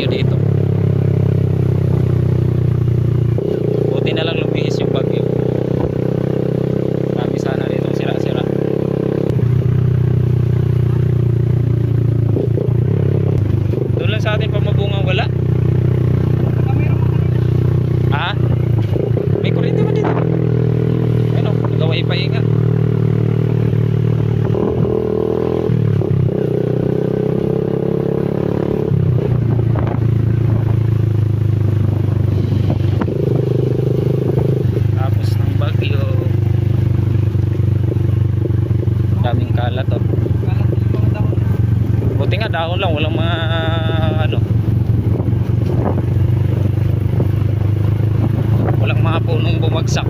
nyo dito. Buti na lang lumihis yung bagyo. Marami sana dito sira sira doon lang sa atin pamabungang wala. Ha? May kurente ba dito? Ayun o nagawa ipahinga daming kalat oh. buti nga dahon lang walang mga ano walang mga punong bumagsak